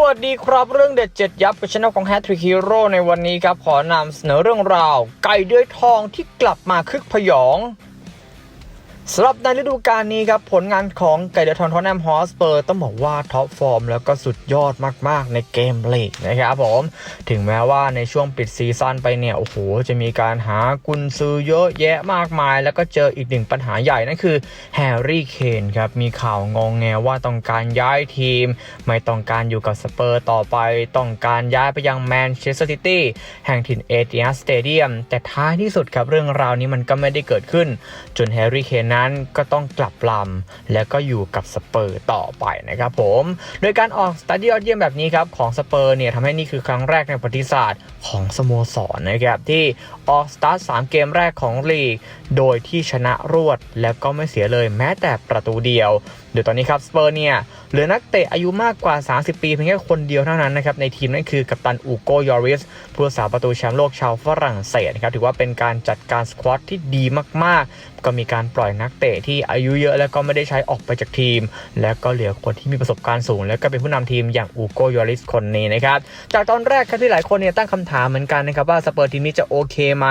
วัสดีครับเรื่องเด็ดเจ็ดยับกับช anel ของ h a t t r i c k Hero ในวันนี้ครับ ขอนำเสนอเรื่องราว ไก่ด้วยทองที่กลับมาคึกพยอง สำหรับในฤดูกาลนี้ครับ ผลงานของไก่เดือทอนทอนแนมฮอสเปอร์ต้องบอกว่าท็อปฟอร์มแล้วก็สุดยอดมากๆ ในเกมลีกนะครับผม ถึงแม้ว่าในช่วงปิดซีซั่นไปเนี่ย โอ้โห จะมีการหากุนซือเยอะแยะมากมาย แล้วก็เจออีกหนึ่งปัญหาใหญ่ นั่นคือแฮร์รี่เคนครับ มีข่าวงองแงว่าต้องการย้ายทีม ไม่ต้องการอยู่กับสเปอร์ต่อไป ต้องการย้ายไปยังแมนเชสเตอร์ซิตี้แห่งถิ่นเอติฮัสสเตเดียมแต่ท้ายที่สุดครับเรื่องราวนี้มันก็ไม่ได้เกิดขึ้นจนแฮร์รี่เคนนั้นก็ต้องกลับลำและก็อยู่กับสเปอร์ต่อไปนะครับผม โดยการออกสตาร์ทยอดเยี่ยมแบบนี้ครับของสเปอร์เนี่ยทำให้นี่คือครั้งแรกในประวัติศาสตร์ของสโมสรนะครับที่ออกสตาร์ท3เกมแรกของลีก โดยที่ชนะรวดและก็ไม่เสียเลยแม้แต่ประตูเดียวโดยตอนนี้ครับสเปอร์เนี่ยเหลือนักเตะอายุมากกว่า 30 ปีเพียงแค่คนเดียวเท่านั้นนะครับในทีมนั่นคือกัปตันอูโกยอริสผู้รักษาประตูแชมป์โลกชาวฝรั่งเศสนะครับถือว่าเป็นการจัดการสควอตที่ดีมากๆ ก็มีการปล่อยนักเตะที่อายุเยอะแล้วก็ไม่ได้ใช้ออกไปจากทีม แล้วก็เหลือคนที่มีประสบการณ์สูง แล้วก็เป็นผู้นำทีมอย่างอูโกยอริสคนนี้นะครับจากตอนแรกครับที่หลายคนเนี่ยตั้งคำถามเหมือนกันนะครับว่าสเปอร์ทีมนี้จะโอเคไหม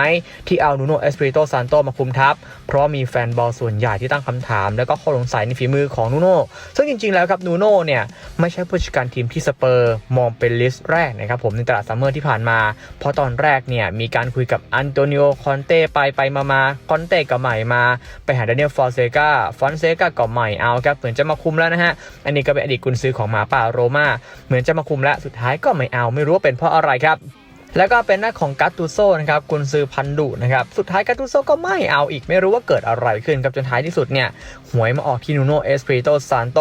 ที่เอานูโนเอสปริโตซานโตมาคุมทัพ เพราะมีแฟนบอลส่วนใหญ่ที่ตั้งคำถาม แล้วก็ข้อสงสัยในฝีมือของนูโน่ซึ่งจริงๆแล้วครับนูโน่เนี่ยไม่ใช่ผู้จัดการทีมที่สเปอร์มองเป็นลิสต์แรกนะครับผมในตลาดซัมเมอร์ที่ผ่านมา เพราะตอนแรกเนี่ยมีการคุยกับอันโตนิโอคอนเต้ไปไปมามาคอนเต้ก็ใหม่มาไปหาดานิเอลฟอนเซกาฟอนเซกาก็ใหม่เอาครับเหมือนจะมาคุมแล้วนะฮะ อันนี้ก็เป็นอดีตกุนซือของหมาป่าโรมาเหมือนจะมาคุมแล้วสุดท้ายก็ไม่เอาไม่รู้ว่าเป็นเพราะอะไรครับแล้วก็เป็นหน้าของกัตตูโซนะครับกุนซือพันดุนะครับ สุดท้ายกัตตูโซก็ไม่เอาอีกไม่รู้ว่าเกิดอะไรขึ้นครับจนท้ายที่สุดเนี่ยหวยมาออกที่นูโนเอสปริโตซานโต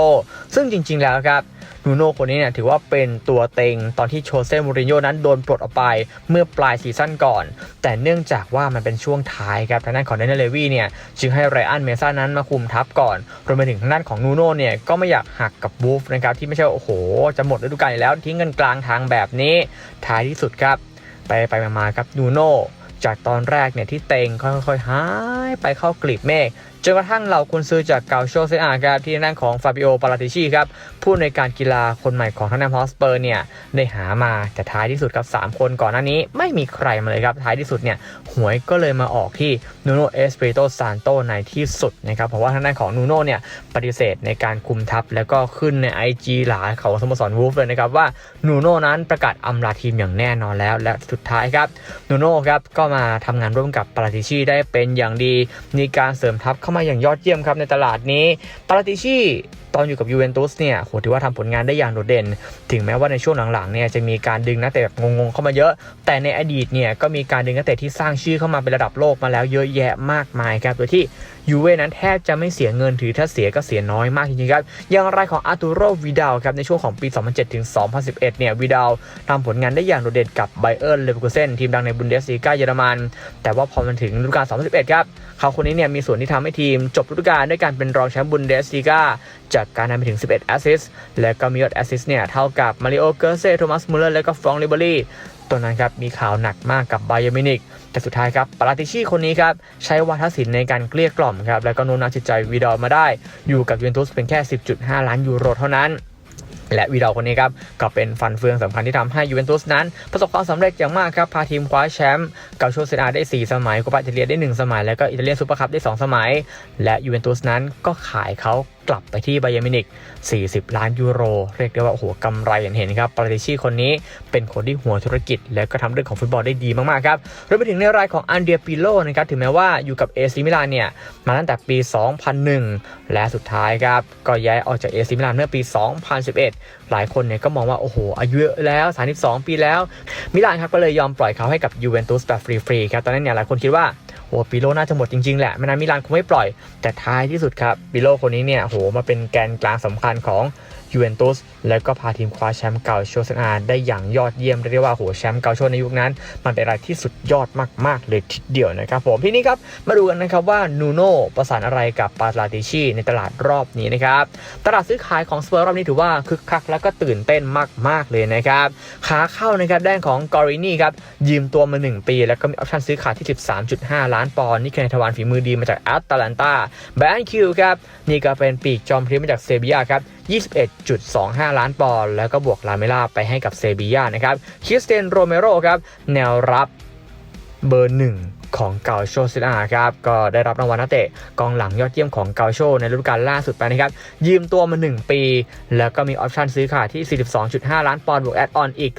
ซึ่งจริง ๆ แล้วครับนูโน่คนนี้เนี่ยถือว่าเป็นตัวเต็งตอนที่โชเซ่มูรินโญ่นั้นโดนปลดออกไปเมื่อปลายซีซั่นก่อน แต่เนื่องจากว่ามันเป็นช่วงท้ายครับทางด้านของเดนเนลเลวีเนี่ยจึงให้ไรอันเมซ่านั้นมาคุมทัพก่อนรวมไปถึงทางด้านของนูโน่เนี่ยก็ไม่อยากหักกับบูฟนะครับที่ไม่ใช่โอ้โห จะหมดฤดูกาลแล้วทิ้งกันกลางทางแบบนี้ท้ายที่สุดครับ ไปไปมาๆครับนูโน่จากตอนแรกเนี่ยที่เต็งค่อยๆหายไปเข้ากลีบเมฆจนกระทั่งเราคุณซื้อจากเกาโชเซอาครับที่นั่นของฟาบิโอปาราติชีครับผู้ในการกีฬาคนใหม่ของทางด้านฮอสเปอร์เนี่ยได้หามาแต่ท้ายที่สุดครับ 3 คนก่อนหน้านี้ไม่มีใครมาเลยครับ ท้ายที่สุดเนี่ยหวยก็เลยมาออกที่นูโนเอสเปรโตซานโตในที่สุดนะครับเพราะว่าทางด้านของนูโนเนี่ยปฏิเสธในการคุมทัพ แล้วก็ขึ้นใน IG หลาของสโมสรวูฟเลยนะครับว่านูโนนั้นประกาศอำลาทีมอย่างแน่นอนแล้ว และสุดท้ายครับนูโนครับก็มาทำงานร่วมกับปาราติชีได้เป็นอย่างดี มีการเสริมทัพเข้ามาอย่างยอดเยี่ยมครับในตลาดนี้ปาราติชีตอนอยู่กับยูเวนตุสเนี่ยโหถือว่าทำผลงานได้อย่างโดดเด่น ถึงแม้ว่าในช่วงหลังๆเนี่ยจะมีการดึงนักเตะแบบงงๆเข้ามาเยอะ แต่ในอดีตเนี่ยก็มีการดึงนักเตะที่สร้างชื่อเข้ามาเป็นระดับโลกมาแล้วเยอะแยะมากมายครับ โดยที่ยูเว่นั้นแทบจะไม่เสียเงินถือถ้าเสียก็เสียน้อยมากจริงๆครับ อย่างไรของอาร์ตูโรวิดาลครับในช่วงของปี 2007 ถึง 2011 เนี่ยวิดาลทำผลงานได้อย่างโดดเด่นกับไบเอ r ร์เลเวอร์คูเซนทีมดังในบุนเดสลีกาเยอรมัน แต่ว่าพอมันถึงฤดูกาล 2011 ครับเขาคนนี้เนี่ยมีส่วนที่ทำให้ทีมจบฤดูกาลด้วยการเป็นรองแชมป์บุนเดสลีกาจากการทำไปถึง 11 แอสซิสต์และก็มียอดแอสซิสต์เนี่ยเท่ากับมาริโอเกอร์เซ่โทมัสมูเลอร์และก็ฟรองลิเบอรี่ตัวนั้นครับมีข่าวหนักมากกับไบโอมินิกแต่สุดท้ายครับปาราติชีคนนี้ครับใช้วาทศิลป์ในการเกลี้ยกล่อมครับแล้วก็โน้มน้าวจิตใจวีดอลมาได้ อยู่กับยูเวนตุสเป็นแค่ 10.5 ล้านยูโรเท่านั้น และวีดอลคนนี้ครับก็เป็นฟันเฟืองสำคัญที่ทำให้ยูเวนตุสนั้น ประสบความสำเร็จอย่างมากครับ พาทีมคว้าแชมป์กาโชเซนาได้ 4 สมัยโคปาอิตาเลียได้ 1 สมัย แล้วก็อิตาเลียนซูเปอร์คัพได้ 2 สมัย และยูเวนตุสนั้นก็ขายเขา กลับไปที่ไบเยมินิก 40 ล้านยูโร เรียกได้ว่าโอ้โหกำไรอย่างเห็นครับปาราติชีคนนี้เป็นคนที่หัวธุรกิจ และก็ทำเรื่องของฟุตบอลได้ดีมาก ๆ ครับรวมไปถึงในรายของอันเดียปิโลนะครับถึงแม้ว่าอยู่กับเอซิมิลานเนี่ยมาตั้งแต่ปี 2001 และสุดท้ายครับก็ย้ายออกจากเอซิมิลานเมื่อปี 2011 หลายคนเนี่ยก็มองว่าโอ้โหอายุแล้ว 32 ปีแล้ว มิลานครับก็เลยยอมปล่อยเขาให้กับยูเวนตุสแบบฟรีๆครับตอนนั้นเนี่ยหลายคนคิดว่า โอ้ปิโลน่าจะหมดจริง ๆ แหละไม่นานมิลานคงไม่ปล่อย แต่ท้ายที่สุดครับปิโลคนนี้เนี่ยโหมาเป็นแกนกลางสำคัญของ ยูเวนตุสแล้วก็พาทีมคว้าแชมป์เก่าโชเซนอาได้อย่างยอดเยี่ยมเรียกได้ว่าโหแชมป์เก่าโชในยุคนั้น มันเป็นอะไรที่สุดยอดมากๆเลยทีเดียวนะครับผมทีนี้ครับมาดูกันนะครับว่านูโน่ประสานอะไรกับปาลาติชีในตลาดรอบนี้นะครับตลาดซื้อขายของสเปอร์รอบนี้ถือว่าคึกคักแล้วก็ตื่นเต้นมากๆเลยนะครับขาเข้านะครับด้านของกอรินี่ครับยืมตัวมา 1 ปี แล้วก็มีออปชั่นซื้อขายที่ 13.5 ล้านปอนด์นี่คือในทวารฝีมือดีมาจากแอตแลนตาแบนคิวครับนี่ก็เป็นปีกจอมพลีมาจากเซบียาครับ 21.25 ล้านปอนด์แล้วก็บวกลาเมล่าไปให้กับเซบียานะครับคริสเตียนโรเมโรครับแนวรับเบอร์หนึ่ง ของเกาโชซิลาครับก็ได้รับรางวัลนักเตะกองหลังยอดเยี่ยมของเกาโชในฤดูกาลล่าสุดไปนะครับยืมตัวมา 1 ปี แล้วก็มีออปชั่นซื้อขาดที่ 42.5 ล้านปอนด์บวกแอดออนอีก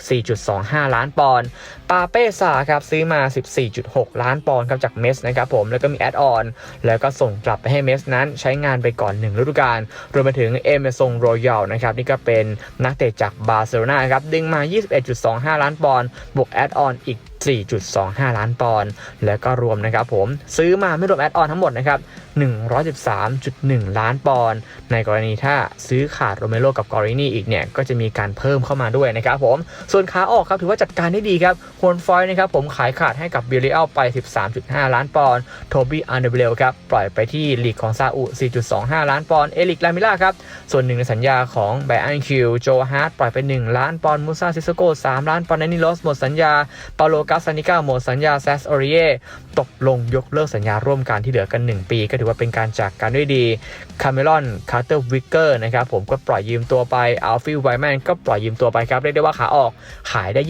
4.25 ล้านปอนด์ปาเป้ซาครับซื้อมา 14.6 ล้านปอนด์ครับจากเมสนะครับผมแล้วก็มีแอดออนแล้วก็ส่งกลับไปให้เมสนั้นใช้งานไปก่อน1ฤดูกาลรวมไปถึงเอเมซงโรยัลนะครับนี่ก็เป็นนักเตะจากบาร์เซโลนาครับดึงมา 21.25 ล้านปอนด์บวกแอดออนอีก 4.25 ล้านปอนด์แล้วก็รวมนะครับผมซื้อมาไม่รวมแอดออนทั้งหมดนะครับ113.1 ล้านปอนด์ในกรณีถ้าซื้อขาดโรเมโรกับกอรินีอีกเนี่ยก็จะมีการเพิ่มเข้ามาด้วยนะครับผมส่วนขาออกครับถือว่าจัดการได้ดีครับฮวนฟอยนะครับผมขายขาดให้กับบิลเลอัลไป 13.5 ล้านปอนด์โทบี้อันเดเบลครับปล่อยไปที่ลีกของซาอุ 4.25 ล้านปอนด์เอลิกลามิล่าครับส่วนหนึ่งในสัญญาของไบอันคิวโจฮาร์ดปล่อยไป 1 ล้านปอนด์มูซาซิสโก3ล้านปอนด์แนนิโลสหมดสัญญาเปาโลกาซานิก้าหมดสัญญาแซสออริเยตกลงยกเลิกสัญญาร่วมกันที่เหลือกัน 1 ปี ก็ถือว่าเป็นการจากกันด้วยดีคาเมรอนคาร์เตอร์วิกเกอร์นะครับผมก็ปล่อยยืมตัวไปอัลฟิลไวแมนก็ปล่อยยืมตัวไปครับ เรียกได้ว่าขาออกขายได้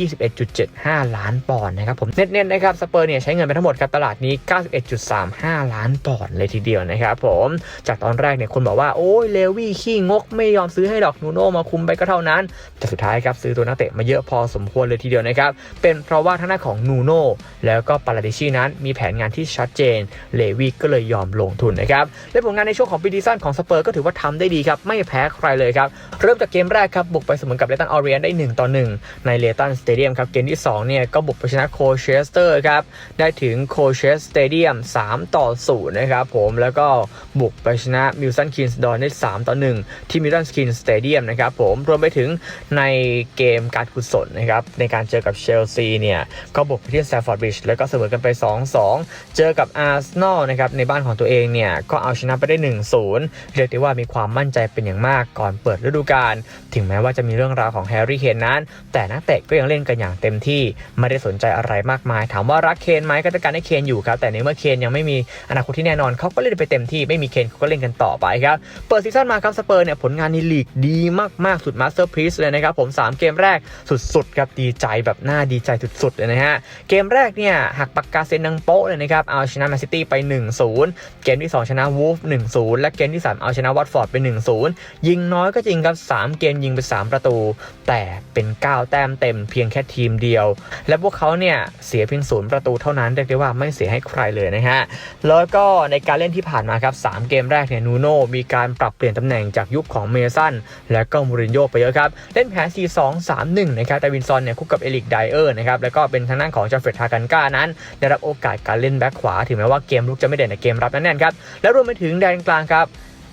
21.75 ล้านปอนด์นะครับผมเน็ตๆนะครับสเปอร์เนี่ยใช้เงินไปทั้งหมดครับตลาดนี้ 91.35 ล้านปอนด์เลยทีเดียวนะครับผมจากตอนแรกเนี่ยคนบอกว่าโอ้ยเลวี่ขี้งกไม่ยอมซื้อให้ดอกนูโนมาคุมไปก็เท่านั้นแต่สุดท้ายครับซื้อตัวนักเตะมาเยอะพอสมควรเลยทีเดียวนะครับเป็นเพราะว่าทางด้านของนูโน่แล้วก็ปาราดิชีนั้นมีแผนงานที่ชัดเจน เลวีก็เลยยอมลงทุนนะครับ และผลงานในช่วงของปีดีซันของสเปอร์ก็ถือว่าทำได้ดีครับ ไม่แพ้ใครเลยครับ เริ่มจากเกมแรกครับ บุกไปเสมอกับเลตันออเรียนได้ 1 ต่อ 1 ในเลตันสเตเดียมครับ เกมที่ 2 เนี่ย ก็บุกไปชนะโคเชสเตอร์ครับ ได้ถึงโคเชสสเตเดียม3ต่อ0นะครับผมแล้วก็บุกไปชนะมิลสันคินส์ดอนได้ 3 ต่อ 1 ที่มิลสันคินส์สเตเดียมนะครับผมรวมไปถึงในเกมการกุศลนะครับในการเจอกับเชลซีเนี่ยก็บุกไปที่แซฟฟอร์ดบริดจ์แล้วก็เสมอกันไป 2-2 เจอกับอาร์เซนอลนะครับในบ้านของตัวเองเนี่ยก็เอาชนะไปได้ 1-0 เรียกได้ว่ามีความมั่นใจเป็นอย่างมากก่อนเปิดฤดูกาลถึงแม้ว่าจะมีเรื่องราวของแฮร์รี่เคนนั้น แต่นักเตะก็ยังเล่นกันอย่างเต็มที่ไม่ได้สนใจอะไรมากมาย ถามว่ารักเคนไหมก็จะการให้เคนอยู่ครับแต่ในเมื่อเคนยังไม่มีอนาคตที่แน่นอนเขาก็เล่นไปเต็มที่ไม่มีเคนเขาก็เล่นกันต่อไปครับเปิดซีซั่นมาครับสเปอร์เนี่ยผลงานในลีกดีมากๆสุดมาสเตอร์พรีสเลยนะครับผมสามเกมแรกสุดๆครับดีใจแบบน่าดีใจสุดๆเลยนะฮะเกมแรกเนี่ยหักปากกาเซนนังโป๊ะเลยนะครับเอาชนะแมนซิตี้ไป 1-0 เกมที่ 2 ชนะวูฟ1-0 และเกมที่ 3 เอาชนะวัตฟอร์ดไป 1-0 ยิงน้อยก็จริงครับ 3 เกมยิงไป 3 ประตู แต่เป็น 9 แต้มเต็มเพียงแค่ทีมเดียว และพวกเขาเนี่ยเสียเพียงศูนย์ประตูเท่านั้นเรียกได้ว่าไม่เสียให้ใครเลยนะฮะแล้วก็ในการเล่นที่ผ่านมาครับ 3 เกมแรกเนี่ยนูโน่มีการปรับเปลี่ยนตำแหน่งจากยุคของเมสันและก็มูรินโญ่ไปเยอะครับเล่นแผน 4-2-3-1 นะครับแต่วินซอนเนี่ยคู่กับเอลิกไดเออร์นะครับแล้วก็เป็นทางด้านของจอร์เฟรดทากันก้านั้น ได้รับโอกาสการเล่นแบ็คขวา ถึงแม้ว่าเกมลุกจะไม่เด่นในเกมรับนั่นแน่นครับ และรวมไปถึงแดนกลางครับ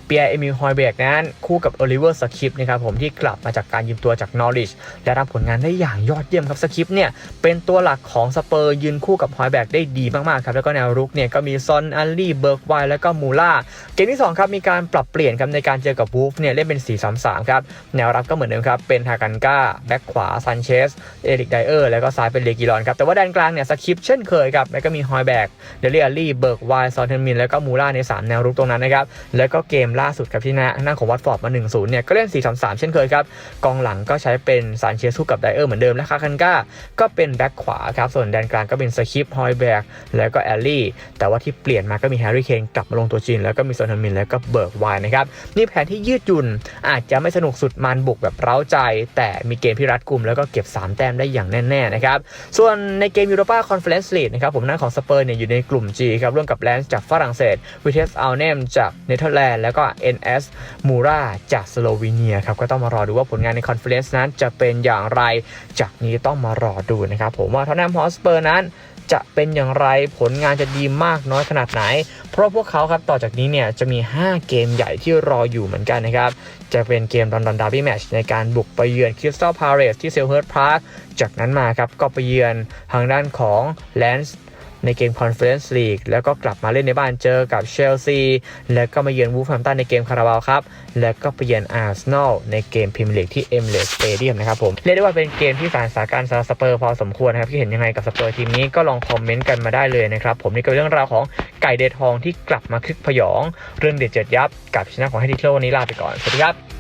เปียร์เอมิลฮอยเบกนั้นคู่กับโอลิเวอร์สคิปนะครับผมที่กลับมาจากการยืมตัวจากนอริชและทำผลงานได้อย่างยอดเยี่ยมครับสคิปเนี่ยเป็นตัวหลักของสเปอร์ยืนคู่กับฮอยแบกได้ดีมากๆครับแล้วก็แนวรุกเนี่ยก็มีซอนอัลลี่เบิร์กไวแล้วก็มูล่าเกมที่ 2 ครับมีการปรับเปลี่ยนครับในการเจอกับวูฟเนี่ยเล่นเป็น 4-3-3 ครับ แนวรับก็เหมือนเดิมครับ เป็นฮากันก้า แบ็กขวาซันเชส เอริกไดเออร์ แล้วก็ซ้ายเป็นเลกิรอนครับ แต่ว่าแดนกลางเนี่ยสคริปเช่นเคยครับ แล้วก็มีฮอยแบกเดลี่อัลลี่เบิร์กไวซอนเทนมิน แล้วก็มูล่าในสามแนวรุกตรงนั้นนะครับ แล้วก็เกมล่าสุดครับที่หน้าหน้าของวัตฟอร์ดมา1-0เนี่ยก็เล่น 4-3-3 เช่นเคยครับ กองหลังก็ใช้เป็นซานเชสคู่กับไดเออร์เหมือนเดิมและคาคันก้าก็เป็นแบ็คขวาครับ ส่วนแดนกลางก็เป็นสคิปฮอยแบกแล้วก็แอลลี่ แต่ว่าที่เปลี่ยนมาก็มีแฮร์รี่เคนกลับมาลงตัวจริงแล้วก็มีโซนทมินแล้วก็เบิร์กไวน์นะครับนี่แผนที่ยืดหยุ่นอาจจะไม่สนุกสุดมันบุกแบบเร้าใจ แต่มีเกมที่รัดกุมแล้วก็เก็บ 3 แต้มได้อย่างแน่ๆนะครับส่วนในเกมยูโรปาคอนเฟอเรนซ์ลีกนะครับผมหน้าของสเปอร์เนี่ยอยู่ในกลุ่ม G ครับร่วมกับแลนซ์จากฝรั่งเศสวิเทสอัลเนมจากเนเธอร์แลนด์แล้วก็ NS มูราจากสโลวีเนียครับก็ต้องมารอดูว่าผลงานในคอนเฟอเรนซ์นั้นจะเป็นอย่างไร จากนี้ต้องมารอดูนะครับผมว่าทอตแนมฮอสเปอร์นั้นจะเป็นอย่างไรผลงานจะดีมากน้อยขนาดไหน เพราะพวกเขาครับต่อจากนี้เนี่ยจะมี 5 เกมใหญ่ที่รออยู่เหมือนกันนะครับ จะเป็นเกมลอนดอนดาร์บี้แมชในการบุกไปเยือนคริสตัลพาเลสที่เซลเฮิร์ตพาร์คจากนั้นมาครับก็ไปเยือนทางด้านของแลนส์ ในเกมคอนเฟอเรนซ์ลีกแล้วก็กลับมาเล่นในบ้านเจอกับเชลซีแล้วก็มาเยือนวูฟแฮมตันในเกมคาราบาวครับ แล้วก็ไปเยือนอาร์เซนอลในเกมพรีเมียร์ลีกที่เอ็มเลสสเตเดียมนะครับผมเรียกได้ว่าเป็นเกมที่สารสาการสำหรับสเปอร์พอสมควรนะครับที่เห็นยังไงกับสเปอร์ทีมนี้ก็ลองคอมเมนต์กันมาได้เลยนะครับผมนี่ก็เป็นเรื่องราวของไก่เดทองที่กลับมาคึกพยอง เรื่องเด็ดเจ็ดยับกับชนะของให้ดิโคลวันนี้ลาไปก่อนสวัสดีครับ